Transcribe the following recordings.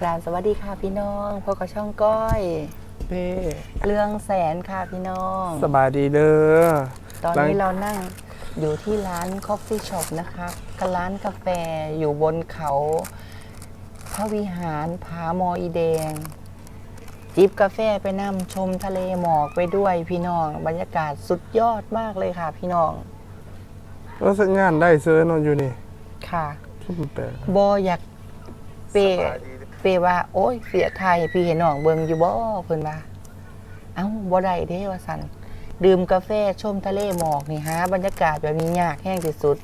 กราบสวัสดีค่ะพี่น้องพบกับช่องก้อยเป้เรื่องแสนค่ะพี่น้อง สบายดีเด้อตอนหลันี้งเรานั่งอยู่ที่ร้าน Coffee Shop นะคะกับร้านกาแฟอยู่บนเขา พระวิหารผาหมออีแดง จิบกาแฟไปนั่งชมทะเลหมอกไปด้วยพี่น้อง บรรยากาศสุดยอดมากเลยค่ะพี่น้องรู้สึกงานได้เซอร์นอนอยู่นี่ค่ะชุบแปลกบออยากเป เปว่า โอ้ยเสียไทยพี่เห็นน้องเบิงอยู่บ่เพิ่นว่าเอ้าบ่ได้เด้ว่าซั่นดื่มกาแฟชมทะเลหมอกนี่ฮะบรรยากาศแบบนี้ยากแห้งที่สุด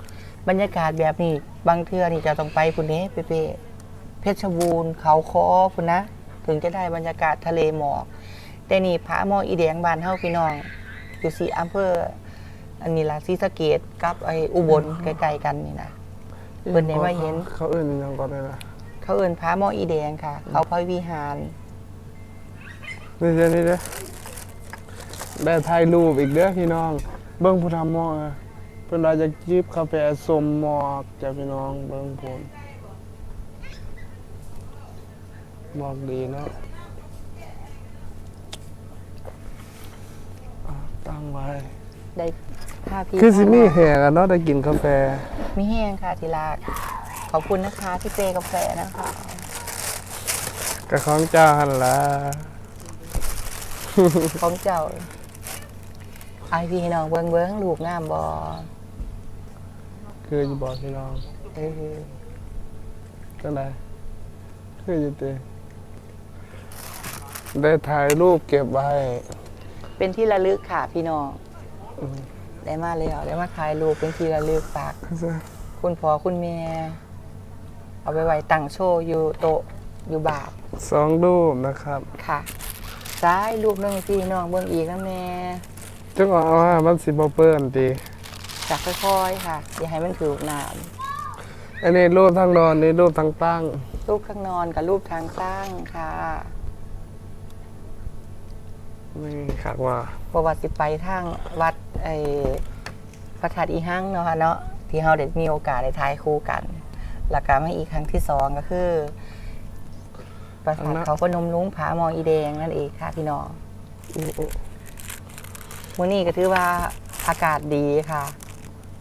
บรรยากาศแบบนี้ บางเทื่อนี่จะต้องไปพุ่นเด้เปเปเพชรบูรณ์เขาคอพุ่นนะ ถึงจะได้บรรยากาศทะเลหมอก แต่นี่ผาหมออีแดงบ้านเฮาพี่น้องอยู่สีอำเภออันนี้ล่ะศรีสะเกษกับไอ้อุบลใกล้ๆกันนี่นะเพิ่นได้มาเห็น เขาเอื่นอิหยังก่อนเลยนะ เขาเอินพระหมออีแดงค่ะ เขาพระวิหารนี่เด้อนี่เด้อได้ถ่ายรูปอีกเด้อพี่น้อง เบิ้งผู้ทำหมอกอะเพิ่นว่าจะจิบกาแฟสมหมอกจ้ะพี่น้องเบิ้งผลหมอกดีเนาะอะตั้งไว้ ได้ภาพพี่คือสิมีภาพแห่กันเนาะได้กินกาแฟ มีแห้งค่ะทีลาก ขอบคุณนะคะที่เจกาแฟนะคะกับของเจ้าหันละของเจ้าไอพี่น้องเบิ้งเบิ้งลูกงามบอคือจะบอกพี่น้องเออจังไดคือจะเตได้ถ่ายรูปเก็บไว้ เป็นที่ระลึกค่ะพี่น้องอืมได้มาแล้วได้มาถ่ายรูปเป็นที่ระลึกฝากคุณพ่อคุณแม่ เอาไปไว้ตั้งโชว์อยู่โต๊ะอยู่บาทสองรูปนะครับค่ะ ซ้ายรูปหนึงพี่น้องเบิ้งอีกนะแม่จังหวะเอาว่ามันสิบ่เปิ้นตีจับค่อยๆค่ะ อย่าให้มันถือน้ำอันนี้รูปทั้งนอนนี่รูปทั้งตั้ง รูปข้างนอนกับรูปทางตั้งค่ะนี่คักว่าประวัติสิไปทางวัดไอ้พระธาตุอีหังเนาะค่ะเนาะที่เราได้มีโอกาสได้ทายคู่กัน แล้วก็มาอีกครั้งที่สองก็คือปราสาทเขาพนมลุงผาหมออีแดงนั่นเองค่ะพี่น้องอู้อู้มื้อนี้ก็ถือว่าอากาศดีค่ะ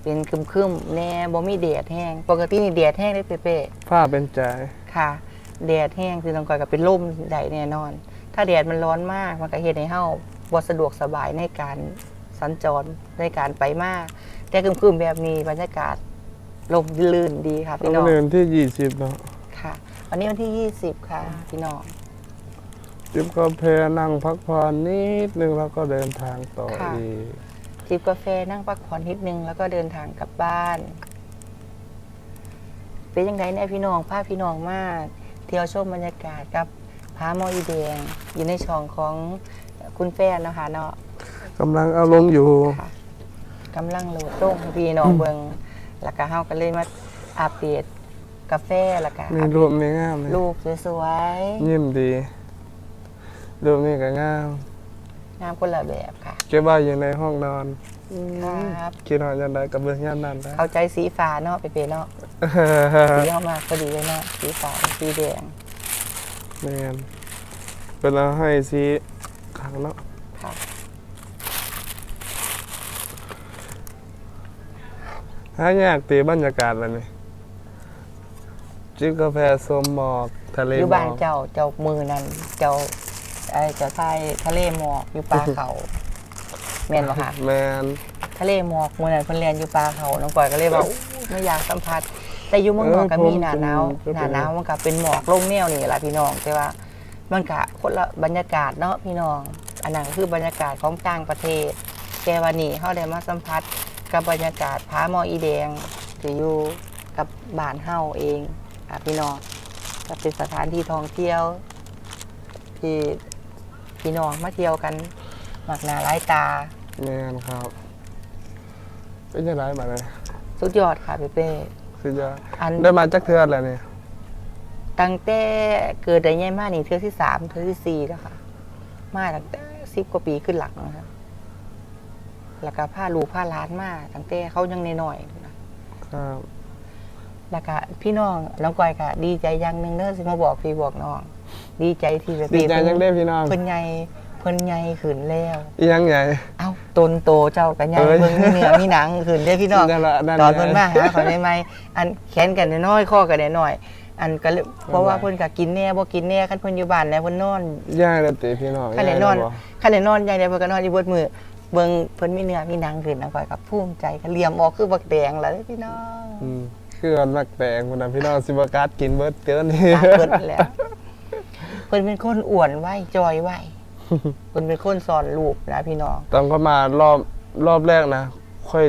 เป็นครึมๆแน่บ่มีแดดแห้ง ปกตินี่แดดแห้งได้เป๊ะๆผ้าเป็นใจค่ะแดดแห้งคือต้องก่อยกับเป็นลมใดแน่นอน ถ้าแดดมันร้อนมากมันก็เฮ็ดให้เฮาบ่สะดวกสบายในการสัญจรในการไปมากแต่ครึมๆแบบนี้บรรยากาศ ลมลื่นดีค่ะเอาพี่น้องเนินที่ยี่สิบเนาะค่ะ วันนี้วันที่20ค่ะ พี่น้องจิบกาแฟนั่งพักผ่อนนิดนึงแล้วก็เดินทางต่อค่ะ อีกจิบกาแฟนั่งพักผ่อนนิดนึงแล้วก็เดินทางกลับบ้าน เป็นยังไงเนี่ยพี่น้องพาพี่น้องมากเที่ยวชมบรรยากาศกับพาหมออีแดง อยู่ในช่องของคุณแฟนนะคะเนาะ กำลังเอาลงอยู่ ค่ะกำลังโหลดลงให้พี่น้องเบิง แล้วก็เฮาก็เลยมาอัปเดตกาแฟแล้วก็มีรูปนี้งามเลยรูปสวยยิ้มดี รูปนี้ก็งามๆงามคนละแบบค่ะ เก็บไว้อยู่ในห้องนอนครับคิดว่าจะได้กับเบื้องย่านนั้นได้เอาใจสีฟ้าเนาะไปเปเนาะสีเข้ามาพอดีเลยเนาะสีฟ้าสีแดงแมนเป็นเราให้สีขังเนาะค่ะ หายากตีบรรยากาศแบบนี้จิบกาแฟสมหมอกทะเลอยู่หมบ้าอนกเจ้าเจ้ามือนั่นเจ้าไอ้เจ้าชายทะเลหมอกอยู่ปลาเขาแม่นบ่คะแมนทะเลหมอกมือนั้นเพิ่นเรียนอยู่ปลาเขาน้องก้อยก็เลยว่าอู้ไม่อยากสัมผัส แต่อยู่เมืองนอกก็มีหน้าหนาวหน้าหนาวมันก็เป็นหมอกลงแนวนี่ล่ะพี่น้องแต่ว่ามันก็คนละบรรยากาศเนาะพี่น้อง อันนั้นก็คือบรรยากาศของต่างประเทศ แต่วันนี้เฮาได้มาสัมผัส กับบรรยากาศผาหมออีแดงที่อยู่กับบ้านเฮาเองค่ะพี่น้องก็เป็นสถานที่ท่องเที่ยว ที่พี่น้องมาเที่ยวกันมากหน้าหลายตา แมนครับ เป็นยังไงบ้างเลยสุดยอดค่ะเป้เป้ สุดยอดอัน ได้มาจักเทือนแล้วเนี่ยตั้งแต่เกิดได้ใหญ่มากนี่เทือที่สามเทือที่สี่แล้วค่ะ มาตั้งแต่สิบกว่าปีขึ้นหลังนะคะ แล้วก็ผ้าลูกผ้าล้านมาตั้งแต่เขายังน้อยๆนะครับ แล้วก็พี่น้องน้องก้อยก็ดีใจอย่างหนึงเด้อสิมาบอกพี่บอกน้องดีใจที่แบบดีใจจังได้พี่น้องเพิ่นใหญ่เพิ่นใหญ่ขึ้นแล้วอีหยังใหญ่ เอ้าตนโตเจ้าก็ใหญ่เอ้ยเบิ่งมีเนื้อมีหนังขึ้นเด้อพี่น้องนั่นละนั่นตอนละเพิ่นมาหาเขาได้ไหมอันแขนกันน้อยๆข้อกันน้อยๆอันก็เลยเพราะว่าว่าเพิ่นก็กินแน่บ่กินแน่คันเพิ่นอยู่บ้านแล้วเพิ่นนอนย่ายละติพี่น้องคันได้นอนย่ายละบ่คันได้นอนอย่างเดียวเพิ่นก็นอนอยู่เบิดมื้อ เบิ่งเพิ่นมีเนื้อมีหนังขึ้นนะก้อยก็ภูมิใจก็เหลี่ยมออกคือบักแดงล่ะเด้อพี่น้องอืมคืออันมักแตงพุ่นน่ะพี่น้องสิบ่กล้ากินเบิดเกินนี่ตาเพิ่นนั่นแหล้วเพิ่นเป็นคนอ้วนไว้จอยไว้เพิ่นเป็นคนสอนรูปนะพี่น้องตอนเข้ามารอบรอบแรกนะ ค่อย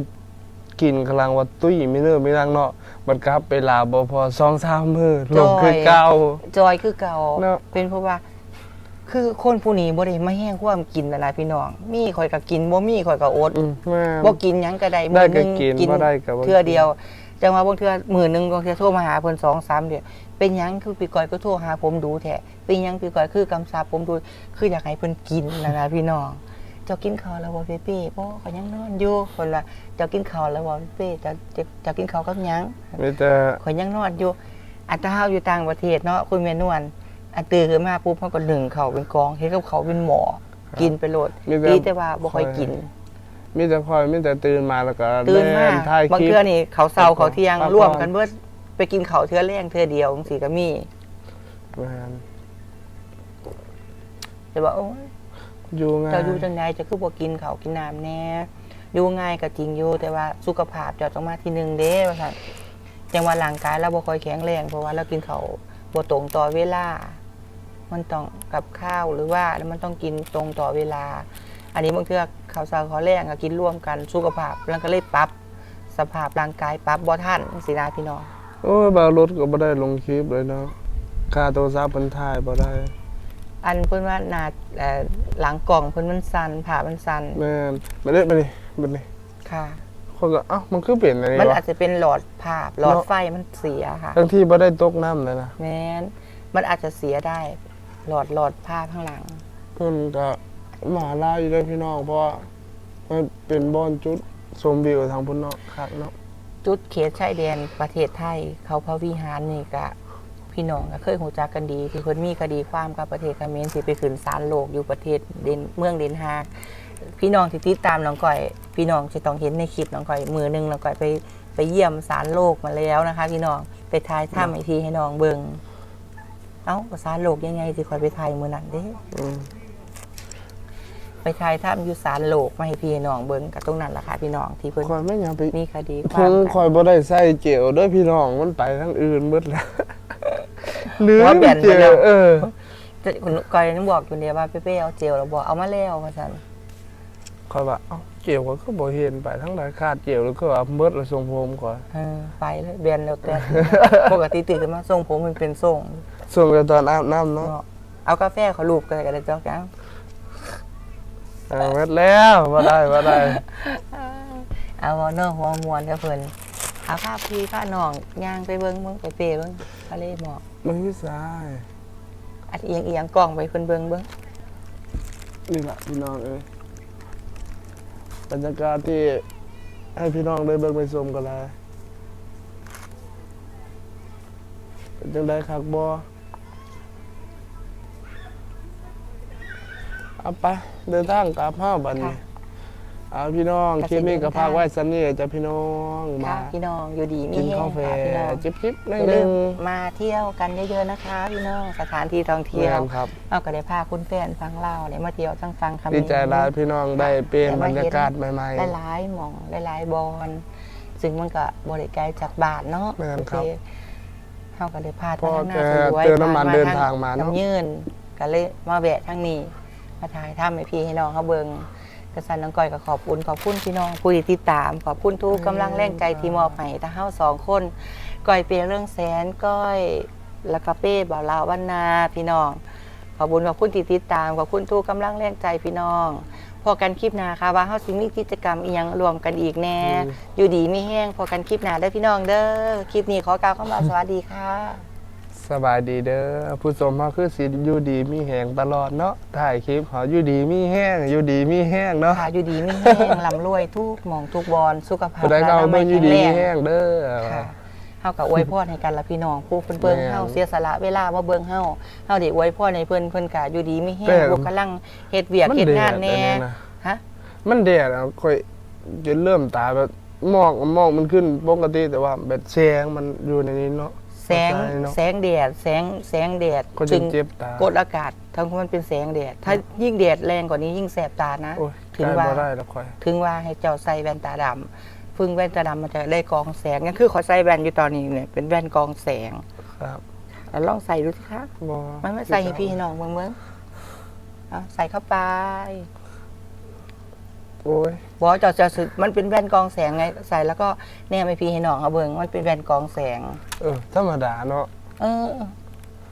กินกำลังว่าตุ้ยไม่เนิ่มไม่นางเนาะมันกลับไปลาวบ่พอ2 3มื้อลงคือเก่าจอยคือเก่าเนอะเป็นเพราะว่า คือคนผู้นี้บ่ได้มาแห้งความกินนะนะพี่น้อง มีข่อยก็กินบ่มีข่อยก็อดอืมแม่น บ่กินหยังก็ได้ได้มื้อหนึงก็กินบ่ได้ก็บ่กิน เทื่อเดียวจังว่าบางเทื่อมื้อหนึงบางเทื่อโทรมาหาเพิ่น2 3เดือนเป็นหยังคือพี่ก้อยก็โทรหาผมดูแท้เป็นหยังพี่ก้อยคือกำชับผมดูคืออยากให้เพิ่นกินนะนะพี่น้อง เจ้ากินข้าวแล้วบ่เป้เป้บ่ก็ยังนอนอยู่เพิ่นว่าเจ้ากินข้าวแล้วบ่เป้เจ้าเจ้าเจ้ากินข้าวกับหยัง มีแต่ ข่อยยังนอนอยู่อัตราเฮาอยู่ต่างประเทศเนาะคุณแม่นวล อันตื่นขึ้นมาปุ๊บเขาก็หนึ่งเขาเป็นกองเฮ็ดกับเขาเป็นหมอ กินไปโลดมีแต่ ดีแต่ว่าบ่ค่อยกิน มีแต่คอยมีแต่ตื่นมาแล้วก็ตื่นมาเล่ถ่ายบางคลิป เทื่อนี่เขาเช้าเขาเที่ยงพักผ่อน ร่วมกันเบิดไปกินเขาวเทื่อแรงเทื่อเดียวจังซี่ก็มีแม่นแต่ว่าโอ้ย อยู่ไงเจ้าอยู่จังไดจะคือบ่กินข้าวกินน้ำแน่อยู่ง่ายก็จริงอยู่แต่ว่าสุขภาพเจ้าต้องมาที่หนึ่งเด้ว่าซั่นจังว่าร่างกายเราบ่ค่อยแข็งแรงเพราะว่าเรากินข้าวบ่ตรงต่อเวลา มันต้องกับข้าวหรือว่าแล้วมันต้องกินตรงต่อเวลา อันนี้บางเทื่อข้าวเช้าข้าวแรงก็กินร่วมกันสุขภาพแล้วก็เลยปรับ สภาพร่างกายปรับบ่ทันสินะพี่น้องโอ้ยบารถก็บ่ได้ลงคลิปเลยเนาะค่าโทรศัพท์เพิ่นถ่ายบ่ได้ อันเพิ่นว่าหน้าเอ่อหลังกล่องเพิ่นมันสั่นผ่ามันสั่นแม่นมาเด้มาดิมาดิค่ะ คนก็เอ้ามันคือเป็นอะไรมันวะอาจจะเป็นหลอดภาพหลอดเนาะไฟมันเสียค่ะ ทั้งที่บ่ได้ตกน้ำเลยนะ แม้นมันอาจจะเสียได้ หลอดหลอดภาพข้างหลัง เพิ่นก็มาลายอยู่เลยพี่น้องเพราะว่ามันเป็นบ่อนจุดชมวิวทางพุ่นเนาะคักเนาะจุดเขตชายแดนประเทศไทย เขาพระวิหารนี่ก็พี่น้องก็เคยหูจักกันดีที่เพิ่นมีคดีความกับประเทศเขมรที่ไปขึ้นศาลโลกอยู่ประเทศเดนเมืองเดนฮากพี่น้องที่ติดตามน้องก้อย พี่น้องจะต้องเห็นในคลิปน้องก้อยมือหนึงน้องก้อยไปไปเยี่ยมศาลโลกมาแล้วนะคะ พี่น้องไปทายถ้ำไอทีให้น้องเบิง เอ้าศาลโลกยังไงที่คอยไปทายมือนั้นเด้อืมไปทายถ้ำอยู่ศาลโลกมาให้พี่ให้น้องเบิงกับตรงนั้นแหละค่ะพี่น้องที่เพิ่นคอยไม่อยากไปมีคดีควาเพิ่มงกันคอยบ่ได้ใส่เจลเด้อพี่น้องมันไปทางอื่นเบิดแล้วลืมว่าแบนเจไปแล้ลวเออ แต่คุณก้อยยังบอกอยู่เนี่ยว่าเป้ๆเอาเจลแล้วบอกเอามาแล้วว่าซั่นคอยว่าเอ้าเจลก็คือบ่เห็นไปทางใดขาดเจลแล้วก็เอาเบิดแล้วส่งผมก่อน เออไปเลยแบนแล้วแต่ ปกติตื่นขึ้นมาทรงผมมันเป็นทรง ส่งแต่ตอนอาบน้ำเนาะเนาะเอากาแฟเขาลูบกันก็ได้จ้อกจังเอาเบิดแล้วบ่ได้บ่ได้เอาวอเนอร์หัวมวนกับเพิ่นเอาภาพพี่พาน้องย่างไปเบิ่งเบิ่งไปเปเบิ่งทะเลหมอกมันคือสายอัดเอียงเอียงกล้องไปเพิ่นเบิ่งเบิ่งนี่แหละพี่น้องเอ้ยบรรยากาศที่ให้พี่น้องได้เบิ่งไปชมกันเลยเป็นจังได๋คักบ่ เอาไปเดินทางกลับห้าบัดนี้เอาพี่น้องคลิปนี้ก็พากไว้สันนี่จ้ะพี่น้องค่ะมาพี่น้องอยู่ดีมีกินแห้กางแฟค่ะพี่น้องจิบๆหน่ออยย่าหลืนึมงมาเที่ยวกันเยอะๆนะคะ พี่น้องสถานที่ท่องเที่แม่ยวนครับ เอาก็ได้พาคุณแฟนฟังเล่าวเนี่ยมาเที่ยวทั้งฟังคำ ดีใจหลายพี่น้องได้เปลี่ยนบรรยากาศใหม่ หลายๆหมองหลายๆบอลซึ่งมันก็บริไกลจากบาทเนาะแม่นครับโอเเขาก็เลยพาพอทางหน้าแกสวยเติมน้ำมันเดินทางมาเนอะน้ำยืนก็เลยมาแวะทางนี้ มาถ่ายทำให้พี่ให้น้องเขาเบิงกระสันน้องก้อยก็ขอบคุณขอบคุณพี่น้องผู้ที่ติดตาม ขอบคุณทุกกำลังแรงใจที่มอบให้ทั้งเฮาสองคนก้อยเปียเรื่องแสนก้อยแล้วก็เป้บ่าวลาววันนาพี่น้อง ขอบคุณขอบคุณที่ติดตามขอบคุณทุกกำลังแรงใจพี่น้องพอกันคลิปหน้าค่ะว่าเฮาสิมีกิจกรรมอีหยังรวมกันอีกแน่อืมอยู่ดีไม่แห้งพอกันคลิปหน้าได้อพี่น้องเด้อคลิปนี้ขอกล่าวคำว่าสวัสดีค่ะๆ สบายดีเด้อผู้ชมเฮาคือสิอยู่ดีมีแหงตลอดเนาะถ่ายคลิปเฮาอยู่ดีมีแห้งอยู่ดีมีแห้งเนาะค่ะอยู่ดีไม่แห้งลำรวยทุกหมองทุกบอลสุขภาพผู้ใดก็เอาร่เบิ่งอยู่ดีมีแข็แห้งเด้อ ค่ะเฮาก็อวยพรให้กันละพี่น้องผู้เพิ่นเบิ่งแม่นเฮาเสียสละเวลามาเบิ่งเฮาเฮาได้อวยพรให้เพิ่นเพิ่นก็อยู่ดีมีแฮแปลงกพวกกำลังเฮ็ดเวียกเฮ็ดงานแน่มัดดดอัะฮะมันแดดอะค่อยจนเริ่มตาแบบหมอกหมอกมันขึ้นปกติแต่ว่าแบบแสงมันอยู่ในนี้เนาะ แสงเข้าใจเนาะแสงแดดแสงแสงแดดก็จะเจ็บตากดอากาศทั้งมันเป็นแสงแดด ถ้ายิ่งแดดแรงกว่านี้ยิ่งแสบตานะ โอ้ยถึกงลายว่าบ่ได้แล้วค่อยถึงว่าให้เจ้าใส่แว่นตาดำพึ่งแว่นตาดำมันจะได้กรองแสงนั่นคือขอใส่แว่นอยู่ตอนนี้เนี่ยเป็นแว่นกรองแสงครับแล้วลองใส่ดูสิคะบ่มันไม่ใส่ให้พี่ให้น้องเมืองเมืองเอาใส่เข้าไป โอ้ยบอกว่าเจ้าจะสึกมันเป็นแว่นกรองแสงไงใส่แล้วก็แนมให้พี่ให้น้องเอาเบิ่งมันเป็นแว่นกรองแสง เออธรรมดาเนาะเออ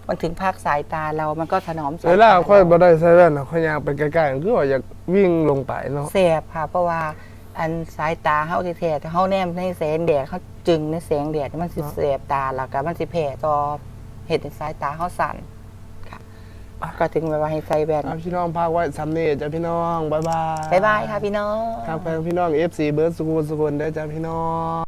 มันถึงภาคสายตาเรามันก็ถนอมสายเวลาตค่อยบ่ได้ใส่แว่นน่ะค่อยอยากไปใกล้ๆคือว่าอยากวิ่งลงไปเนาะ แสบค่ะ เพราะว่าอันสายตาเฮาแท้ๆแต่เฮาแนมในแสงแดดเขาจึงในแสงแดดมันสิแสบตาแล้วก็มันสิแผ่ต่อเห็ดให้สายตาเฮาสั่นค่ะ ก็ถึงเวลาให้ใส่แว่นเอาพี่น้องพากไว้สำเนีจ้ะพี่น้อง บ๊ายบายบ๊ายบายค่ะพี่น้อง ครับแฟนพี่น้อง FC เบิร์ดสุกุลสุกุลเด้อจ้ะพี่น้อง